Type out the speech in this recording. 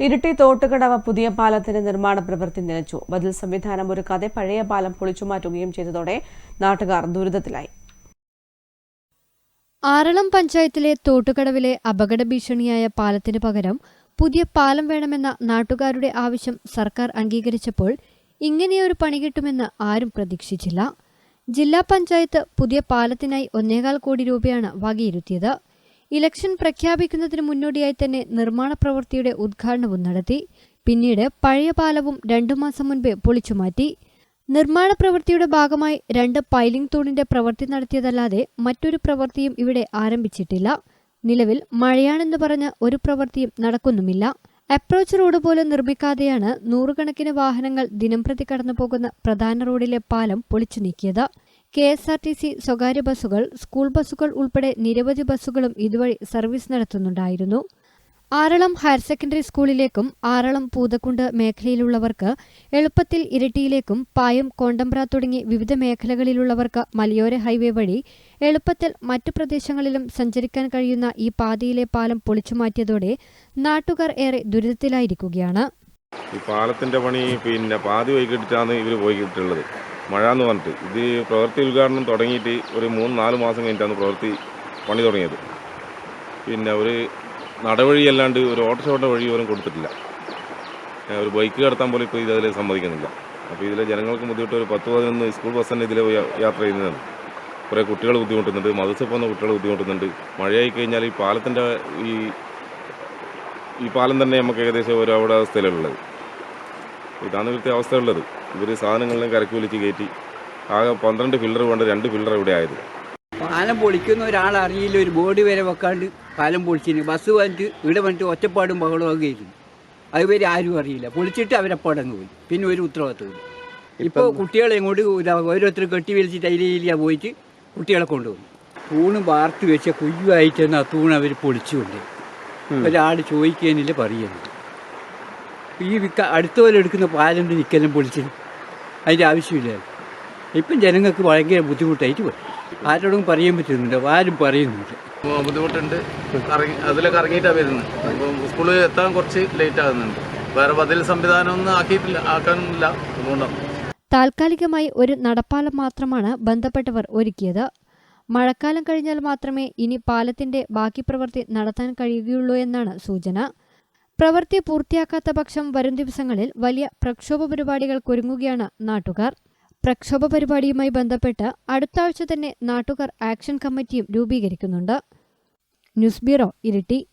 ഇരിട്ടി തോട്ടുകടവ പുതിയ പാലത്തിന്റെ നിർമ്മാണ പ്രവൃത്തി നിലച്ചു. ബദൽ സംവിധാനം ഒരുക്കാതെ പഴയ പാലം പൊളിച്ചുമാറ്റുകയും ചെയ്തതോടെ നാട്ടുകാർ ദുരിതത്തിലായി. ആറളം പഞ്ചായത്തിലെ തോട്ടുകടവിലെ അപകട ഭീഷണിയായ പാലത്തിന് പകരം പുതിയ പാലം വേണമെന്ന നാട്ടുകാരുടെ ആവശ്യം സർക്കാർ അംഗീകരിച്ചപ്പോൾ ഇങ്ങനെയൊരു പണി കിട്ടുമെന്ന് ആരും പ്രതീക്ഷിച്ചില്ല. ജില്ലാ പഞ്ചായത്ത് പുതിയ പാലത്തിനായി ഒന്നേകാൽ കോടി രൂപയാണ് വകയിരുത്തിയത്. ഇലക്ഷൻ പ്രഖ്യാപിക്കുന്നതിന് മുന്നോടിയായി തന്നെ നിർമ്മാണ പ്രവൃത്തിയുടെ ഉദ്ഘാടനവും നടത്തി പിന്നീട് പഴയ പാലവും രണ്ടു മാസം മുൻപ് പൊളിച്ചുമാറ്റി നിർമ്മാണ പ്രവൃത്തിയുടെ ഭാഗമായി രണ്ട് പൈലിംഗ് തൂണിന്റെ പ്രവൃത്തി നടത്തിയതല്ലാതെ മറ്റൊരു പ്രവൃത്തിയും ഇവിടെ ആരംഭിച്ചിട്ടില്ല. നിലവിൽ മഴയാണെന്ന് പറഞ്ഞ് ഒരു പ്രവൃത്തിയും നടക്കുന്നുമില്ല. അപ്രോച്ച് റോഡ് പോലും നിർമ്മിക്കാതെയാണ് നൂറുകണക്കിന് വാഹനങ്ങൾ ദിനംപ്രതി കടന്നുപോകുന്ന പ്രധാന റോഡിലെ പാലം പൊളിച്ചു നീക്കിയത്. K S R T C സ്വകാര്യ ബസ്സുകൾ സ്കൂൾ ബസ്സുകൾ ഉൾപ്പെടെ നിരവധി ബസ്സുകളും ഇതുവഴി സർവീസ് നടത്തുന്നുണ്ടായിരുന്നു. ആറളം ഹയർ സെക്കൻഡറി സ്കൂളിലേക്കും ആറളം പൂതക്കുണ്ട് മേഖലയിലുള്ളവർക്ക് എളുപ്പത്തിൽ ഇരട്ടിയിലേക്കും പായം കോണ്ടമ്പ്ര തുടങ്ങി വിവിധ മേഖലകളിലുള്ളവർക്ക് മലയോര ഹൈവേ വഴി എളുപ്പത്തിൽ മറ്റു പ്രദേശങ്ങളിലും സഞ്ചരിക്കാൻ കഴിയുന്ന ഈ പാതയിലെ പാലം പൊളിച്ചുമാറ്റിയതോടെ നാട്ടുകാർ ഏറെ ദുരിതത്തിലായിരിക്കുകയാണ്. ഈ പാലത്തിന്റെ പണി പിന്നെ പാതി വൈകിട്ടാണ് ഇവർ പോയിട്ടുള്ളത് മഴ എന്ന് പറഞ്ഞിട്ട്. ഇത് പ്രവൃത്തി ഉദ്ഘാടനം തുടങ്ങിയിട്ട് ഒരു മൂന്ന് നാല് മാസം കഴിഞ്ഞിട്ടാണ് പ്രവൃത്തി പണി തുടങ്ങിയത്. പിന്നെ ഒരു നടവഴി അല്ലാണ്ട് ഒരു ഓട്ടോഷോട്ട വഴി പോലും കൊടുത്തിട്ടില്ല. ഒരു ബൈക്ക് കടത്താൻ പോലും ഇപ്പോൾ ഇതിലെ സമ്മതിക്കുന്നില്ല. അപ്പോൾ ഇതിലെ ജനങ്ങൾക്ക് ബുദ്ധിമുട്ട് ഒരു പത്ത് പതിനൊന്ന് സ്കൂൾ ബസ് തന്നെ ഇതിലെ യാത്ര ചെയ്യുന്നതാണ്. കുറേ കുട്ടികൾ ബുദ്ധിമുട്ടുന്നുണ്ട് മതത്തിൽ പോകുന്ന കുട്ടികൾ ബുദ്ധിമുട്ടുന്നുണ്ട്. മഴയായി കഴിഞ്ഞാൽ ഈ പാലത്തിന്റെ ഈ ഈ പാലം തന്നെ നമുക്ക് ഏകദേശം ഒരു അവിടെ അവസ്ഥയിലുള്ളത് ഇതാണ് ഇവിടുത്തെ അവസ്ഥ ഉള്ളത് ഇവർ സാധനങ്ങളിലും കരക്ക് വലിച്ച് കയറ്റി ആകെ പന്ത്രണ്ട് ഫിൽഡർ വേണ്ട രണ്ട് ഫിൽഡർ ഇവിടെ ആയത്. പാലം പൊളിക്കുന്ന ഒരാൾ അറിയില്ല ഒരു ബോർഡ് വരെ വെക്കാണ്ട് പാലം പൊളിച്ചിന്. ബസ് വന്നിട്ട് ഇവിടെ വന്നിട്ട് ഒറ്റപ്പാടും ബഹളവും ഒക്കെ ഇരുന്നു അതുവരെ ആരും അറിയില്ല. പൊളിച്ചിട്ട് അവരെ പടങ്ങ് പോയി. പിന്നെ ഒരു ഉത്തരവാദിത്തമില്ല ഇപ്പോൾ കുട്ടികളെ ഇങ്ങോട്ട് ഓരോരുത്തർ കെട്ടി വലിച്ചിട്ട് അതിലേലിയാ പോയിട്ട് കുട്ടികളെ കൊണ്ടുപോകും. തൂണ് വാർത്ത് വെച്ച കുയ്യായിട്ട് തന്നെ ആ തൂണ് അവർ പൊളിച്ചുകൊണ്ട്. ഒരാൾ ചോദിക്കാനില്ല പറയുന്നത് ഈ വിക്ക അടുത്തവരെ എടുക്കുന്ന പാലം നിൽക്കലും പൊളിച്ച് അതിന്റെ ആവശ്യമില്ല. ഇപ്പം ജനങ്ങൾക്ക് ഭയങ്കര ബുദ്ധിമുട്ടായിട്ട് പോയി. ആരോടും പറയാൻ പറ്റുന്നുണ്ട് ആരും പറയുന്നുണ്ട് ബുദ്ധിമുട്ടുണ്ട്. അതിലൊക്കെ ഇറങ്ങിയിട്ടാണ് വരുന്നത് അപ്പം സ്കൂളിൽ എത്താൻ കുറച്ച് ലേറ്റ് ആകുന്നുണ്ട്. വേറെ ബദൽ സംവിധാനം ഒന്നും ആക്കിയിട്ടില്ല ആക്കാനൊന്നുമില്ല. അതുകൊണ്ടാണ് താൽക്കാലികമായി ഒരു നടപ്പാലം മാത്രമാണ് ബന്ധപ്പെട്ടവർ ഒരുക്കിയത്. മഴക്കാലം കഴിഞ്ഞാൽ മാത്രമേ ഇനി പാലത്തിന്റെ ബാക്കി പ്രവൃത്തി നടത്താൻ കഴിയുകയുള്ളൂ എന്നാണ് സൂചന. പ്രവൃത്തി പൂർത്തിയാക്കാത്ത പക്ഷം വരും ദിവസങ്ങളിൽ വലിയ പ്രക്ഷോഭ പരിപാടികൾക്കൊരുങ്ങുകയാണ് നാട്ടുകാർ. പ്രക്ഷോഭ പരിപാടിയുമായി ബന്ധപ്പെട്ട് അടുത്ത ആഴ്ച തന്നെ നാട്ടുകാർ ആക്ഷൻ കമ്മിറ്റിയും രൂപീകരിക്കുന്നുണ്ട്. News bureau Iritty.